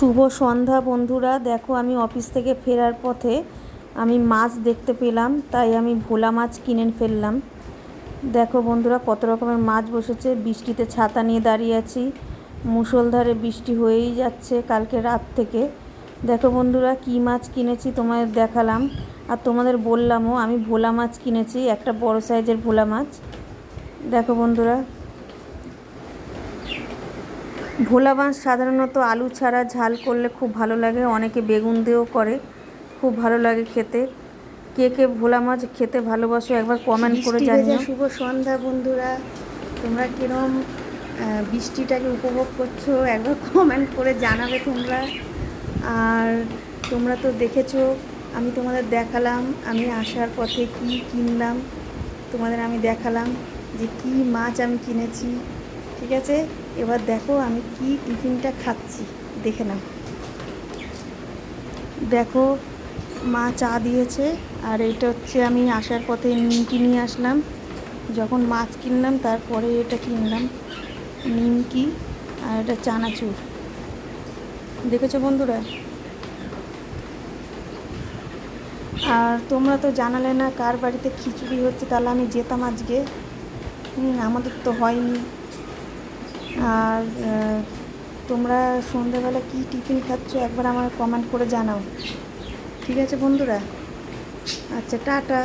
শুভ সন্ধ্যা বন্ধুরা। দেখো, আমি অফিস থেকে ফেরার পথে আমি মাছ দেখতে পেলাম, তাই আমি ভোলা মাছ কিনে ফেললাম। দেখো বন্ধুরা, কত রকমের মাছ বসেছে। বৃষ্টিতে ছাতা নিয়ে দাঁড়িয়ে আছি। মুষলধারে বৃষ্টি হয়েই যাচ্ছে কালকে রাত থেকে। দেখো বন্ধুরা, কী মাছ কিনেছি তোমাদের দেখালাম। আর তোমাদের বললামও, আমি ভোলা মাছ কিনেছি, একটা বড় সাইজের ভোলা মাছ। দেখো বন্ধুরা ভোলা মাছ সাধারণত আলু ছাড়া ঝাল করলে খুব ভালো লাগে। অনেকে বেগুন দিয়েও করে খুব ভালো লাগে খেতে। কে কে ভোলা মাছ খেতে ভালোবাসো একবার কমেন্ট করে জানিও। শুভ সন্ধ্যা বন্ধুরা তোমরা কিরম বৃষ্টিটাকে উপভোগ করছ একবার কমেন্ট করে জানাবে তোমরা। আর তোমরা তো দেখেছ আমি তোমাদের দেখালাম আমি আসার পথে কি কিনলাম তোমাদের আমি দেখালাম যে কি মাছ আমি কিনেছি। ঠিক আছে? এবার দেখো আমি কি টিফিনটা খাচ্ছি। দেখে নাও। দেখো, মা চা দিয়েছে, আর এটা হচ্ছে আমি আসার পথে নিমকি নিয়ে আসলাম। যখন মাছ কিনলাম, তারপরে এটা কিনলাম। নিমকি আর এটা চানাচুর। দেখেছ বন্ধুরা? আর তোমরা তো জানালে না কার বাড়িতে খিচুড়ি হচ্ছে, তাহলে আমি যেতাম আজকে। আমাদের তো হয়নি। আর তোমরা সন্ধ্যেবেলা কি টিফিন খাচ্ছ একবার আমার কমেন্ট করে জানাও। ঠিক আছে বন্ধুরা? আচ্ছা টাটা।